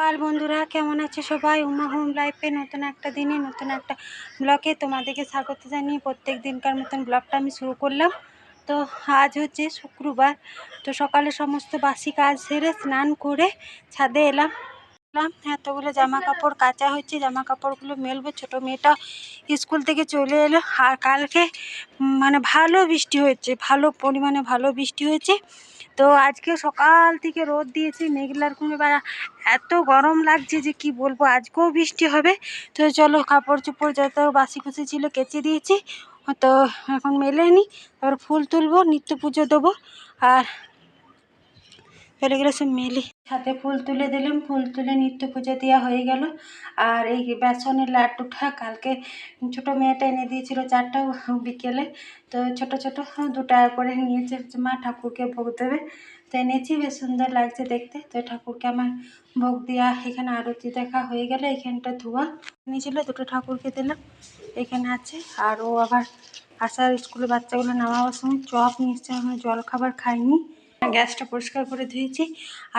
কাল বন্ধুরা, কেমন আছে সবাই? উমা হোম লাইফে নতুন একটা দিনে, নতুন একটা ব্লগে তোমাদেরকে স্বাগত জানিয়ে প্রত্যেক দিনকার মতন ব্লগটা আমি শুরু করলাম। তো আজ হচ্ছে শুক্রবার, তো সকালে সমস্ত বাসি কাজ সেরে স্নান করে ছাদে এলাম। এতগুলো জামা কাপড় কাচা হচ্ছে জামা কাপড়গুলো মেলবো। ছোটো মেয়েটা স্কুল থেকে চলে এলো। আর কালকে মানে ভালো বৃষ্টি হয়েছে, ভালো পরিমাণে ভালো বৃষ্টি হয়েছে। তো আজকে সকাল থেকে রোদ দিয়েছে, মেঘলার কোনো এবার এত গরম লাগছে যে কি বলব, আজকেও বৃষ্টি হবে। তো চলো কাপড় চোপড় যত বাসি কুসি ছিল কেচে দিয়েছি। তো এখন মেলেনি তারপর ফুল তুলবো, নিত্য পুজো দেবো। আর চলে গেলে সব মেলি। হাতে ফুল তুলে দিলাম, ফুল তুলে নিত্য পুজো দেওয়া হয়ে গেল। আর এই বেসনের লাড্ডুটা কালকে ছোটো মেয়েটা এনে দিয়েছিল চারটা বিকেলে। তো ছোট ছোট দু টাকা করে নিয়েছে মা, ঠাকুরকে ভোগ দেবে। তো এনেছি, বেশ সুন্দর লাগছে দেখতে। তো ঠাকুরকে আমার ভোগ দেওয়া এখানে আরতি দেখা হয়ে গেল, এখানটা ধোয়া। নিয়েছিল দুটো ঠাকুরকে দিলাম, এখানে আছে। আর ও আবার আসার স্কুলে বাচ্চাগুলো নামাবার সময় চপ নিচ্ছে আমি জল খাবার খাইনি। গ্যাসটা পরিষ্কার করে ধুয়েছি।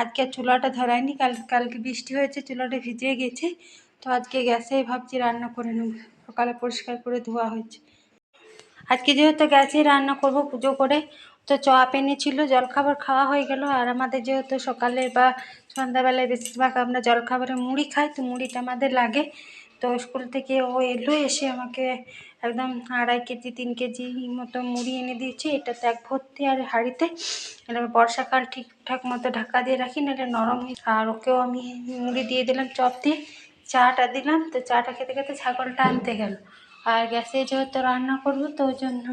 আজকে চুলাটা ধরায়নি, কাল, কালকে বৃষ্টি হয়েছে, চুলাটা ভিজে গেছে। তো আজকে গ্যাসেই ভাবছি রান্না করে নেব। সকালে পরিষ্কার করে ধোয়া হয়েছে। আজকে যেহেতু গ্যাসেই রান্না করব পুজো করে, তো চপ এনেছিল, জলখাবার খাওয়া হয়ে গেল। আর আমাদের যেহেতু সকালে বা সন্ধ্যাবেলায় বেশিরভাগ আমরা জলখাবারে মুড়ি খাই, তো মুড়িটা আমাদের লাগে। তো স্কুল থেকে ও এলো, এসে আমাকে একদম আড়াই কেজি, তিন কেজি মতো মুড়ি এনে দিয়েছে। এটাতে এক ভর্তি আর হাঁড়িতে। এবার বর্ষাকাল ঠিকঠাক মতো ঢাকা দিয়ে রাখি, নাহলে নরম হয়ে আর ওকেও আমি মুড়ি দিয়ে দিলাম, চপ দিয়ে চাটা দিলাম। তো চাটা খেতে খেতে ছাগলটা আনতে গেল। আর গ্যাসে যেহেতু রান্না করব, তো ওই জন্য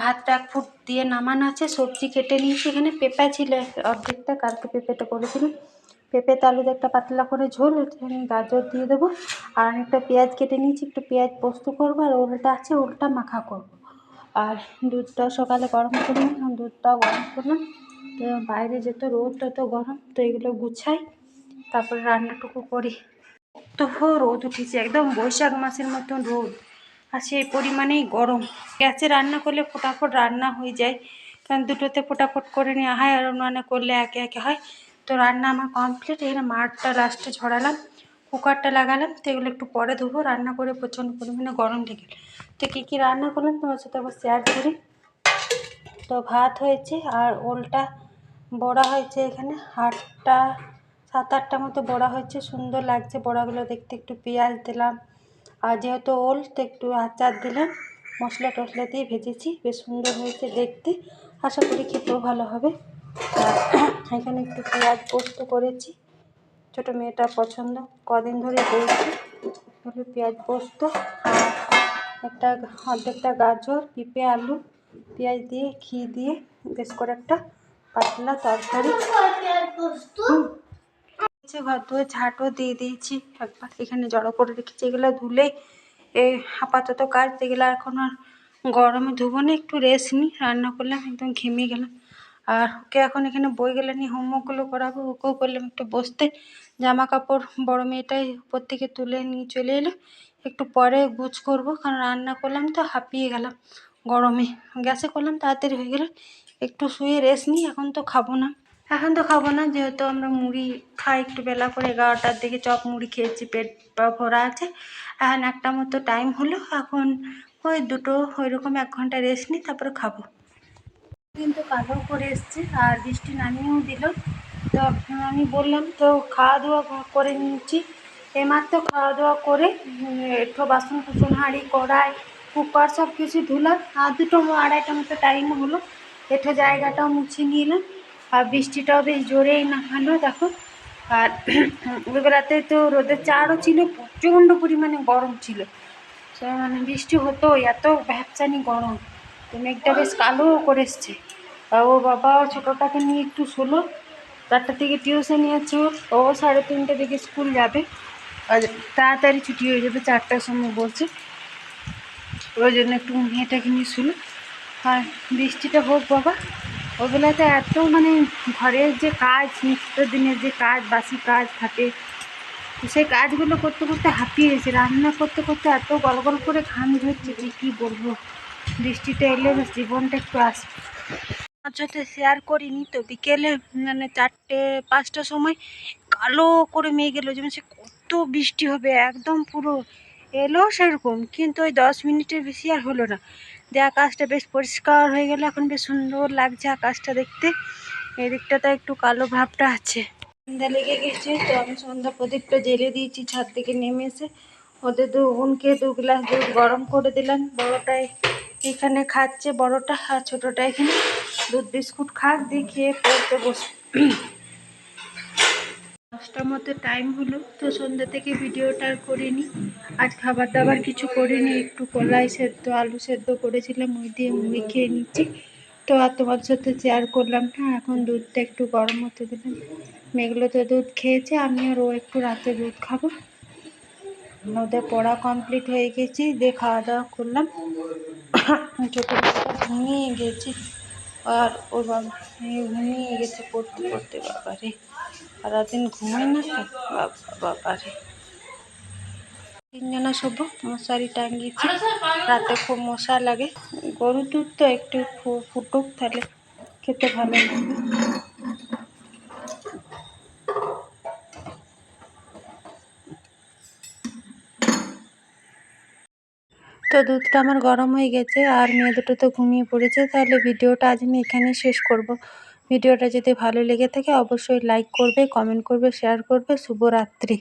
ভাতটা এক ফুট দিয়ে নামানো আছে। সবজি কেটে নিয়েছি এখানে। পেঁপে ছিল অর্ধেকটা, কালকে পেঁপেটা করেছিলাম। পেঁপে আলু দিয়ে একটা পাতলা করে ঝোল এখানে গাজর দিয়ে দেবো। আর অনেকটা পেঁয়াজ কেটে নিয়েছি, একটু পেঁয়াজ পোস্ত করব আর ওলটা আছে, ওলটা মাখা করব। আর দুধটা সকালে গরম করে নিলাম দুধটাও গরম করলাম তো বাইরে যেত রোদ তত গরম, তো এগুলো গুছাই, তারপরে রান্নাটুকু করি। তো রোদ উঠেছে, একদম বৈশাখ মাসের মতন রোদ। আর সেই পরিমাণেই গরম। গ্যাসে রান্না করলে ফোটাফট রান্না হয়ে যায়। কারণ দুটোতে ফোটাফট করে নেওয়া হয় আর উনানে করলে একে একে হয়। তো রান্না আমার কমপ্লিট এখানে মাঠটা লাস্টে ঝরালাম, কুকারটা লাগালাম, তো এগুলো একটু পরে ধোবো, রান্না করে প্রচণ্ড পরিমাণে গরম গেল তো কী কী রান্না করলাম তোমার সাথে আবার শেয়ার করি। তো ভাত হয়েছে আর ওলটা বড়া হয়েছে এখানে, আটটা, সাত আটটা মতো বড়া হয়েছে, সুন্দর লাগছে বড়াগুলো দেখতে, একটু পেঁয়াজ দিলাম, আর যেহেতু ওল, তো একটু আচার দিলাম মশলা টশলা দিয়ে ভেজেছি, বেশ সুন্দর হয়েছে দেখতে, আশা করি খেতেও ভালো হবে। এখানে একটু পেঁয়াজ পোস্ত করেছি। ছোটো মেয়েটা পছন্দ। কদিন ধরে বলছি তাহলে পেঁয়াজ পোস্ত একটা অর্ধেকটা গাজর, পেঁপে আলু, পেঁয়াজ দিয়ে, ঘি দিয়ে বেশ করে একটা পাতলা তরকারি। ঘর ধুয়ে ঝাঁটও দিয়ে দিয়েছি। একবার এখানে জড়ো করে রেখেছি। এগুলো ধুলে এ আপাতত কাজ। এগুলো এখন আর গরমে ধুবো না, একটু রেস্ট নিই। রান্না করলাম, একদম ঘেমে গেলাম। আর ওকে এখন এখানে বইগুলো নিয়ে হোমওয়ার্কগুলো করাবো, ওকেও করলাম একটু বসতে। জামা কাপড় বড়ো মেয়েটাই উপর থেকে তুলে নিয়ে চলে এলো। একটু পরে গুছ করব, কারণ রান্না করলাম তো, হাঁপিয়ে গেলাম গরমে। গ্যাসে করলাম, তাড়াতাড়ি হয়ে গেলো। একটু শুয়ে রেস্ট নিই, এখন তো খাব না। এখন তো খাব না, যেহেতু আমরা মুড়ি খাই, একটু বেলা করে এগারোটার দিকে চপ মুড়ি খেয়েছি, পেট ভরা আছে। এখন একটা মতো টাইম হলো, এখন ওই দুটো ওই রকম এক ঘণ্টা রেস্ট নিই, তারপরে খাব। কিন্তু কালো করে এসছে, আর বৃষ্টি নামিয়েও দিল। তো আমি বললাম, তো খাওয়া দাওয়া করে নিয়েছি এইমাত্র খাওয়া দাওয়া করে একটু বাসন কুসন হাঁড়ি, কড়াই, কুকার সব কিছু ধুলাম। আর দুটো আড়াইটা মতো টাইম হলো একটু জায়গাটাও মুছে নিলাম। আর বৃষ্টিটাও বেশ জোরেই না নামালো, দেখো। আর ওইবেলাতে তো রোদের চারও ছিল, প্রচণ্ড পরিমাণে গরম ছিল। মানে বৃষ্টি হতো এত ভ্যাপচানি গরম। তো মেঘটা বেশ কালো করে এসছে। আর ও বাবা ছোটোটাকে নিয়ে একটু শোলো। চারটার থেকে টিউশন আছে। ও। সাড়ে তিনটে দিকে স্কুল যাবে। আর তাড়াতাড়ি ছুটি হয়ে যাবে চারটার সময় বলছে। ওই জন্য একটু মেয়েটাকে নিয়ে শুলো। আর বৃষ্টিটা হোক বাবা ওগুলাতে এত মানে ঘরের যে কাজ নিত্যদিনের যে কাজ বাসি কাজ থাকে সেই কাজগুলো করতে করতে হাঁপিয়ে গেছে। রান্না করতে করতে এত গল গল করে ঘাম ঝরছে যে কী বলব? বৃষ্টিটা এলে জীবনটা একটু আমার সাথে শেয়ার করিনি তো বিকেলে মানে চারটে, পাঁচটার সময় কালো করে মেয়ে গেলো, যেমন সে কত বৃষ্টি হবে, একদম পুরো এলো সেরকম, কিন্তু ওই দশ মিনিটের বেশি আর হলো না। দিয়ে আকাশটা বেশ পরিষ্কার হয়ে গেল, এখন বেশ সুন্দর লাগছে আকাশটা দেখতে। এদিকটাতে একটু কালো ভাবটা আছে। সন্ধ্যা লেগে গেছে, তো আমি সন্ধ্যা প্রদীপটা জেলে দিয়েছি, ছাদ থেকে নেমে এসে। ওদের দু বোনকে দু গ্লাস দুধ গরম করে দিলাম বড়টাই এখানে খাচ্ছে বড়টা আর ছোটোটা এখানে। দুধ, বিস্কুট খাক, দিয়ে খেয়ে পড়তে বসে। দশটার মতো টাইম হলো, তো সন্ধ্যা থেকে ভিডিওটা করিনি। আজ খাবার দাবার কিছু করিনি, একটু কলাই সেদ্ধ, আলু সেদ্ধ করেছিলাম ওই দিয়ে মুড়ি খেয়ে নিচ্ছি। তো আর তোমার সাথে শেয়ার করলাম না, এখন দুধটা একটু গরম হতে দিলাম। মেঘলো তো দুধ খেয়েছে, আমি আর ও একটু রাতে দুধ খাব। ওদের পড়া কমপ্লিট হয়ে গেছি, দিয়ে খাওয়া দাওয়া করলাম। ছোটো বাচ্চাটা ঘুমিয়ে গেছে। আর ওর বাবা ঘুমিয়ে গেছে পড়তে পড়তে। বাবারে, সারাদিন ঘুমাই না বাবারে। তিনজনা সব মশারি টাঙ্গিয়েছি রাতে খুব মশা লাগে। গরুর দুধ তো একটু ফুটুক তাহলে খেতে ভালো লাগবে তো দুধটা আমার গরম হয়ে গেছে আর মেয়ে দুটো তো ঘুমিয়ে পড়েছে, তাহলে ভিডিওটা আজ আমি এখানেই শেষ করব। ভিডিওটা যদি ভালো লেগে থাকে অবশ্যই লাইক করবে কমেন্ট করবে শেয়ার করবে। শুভরাত্রি।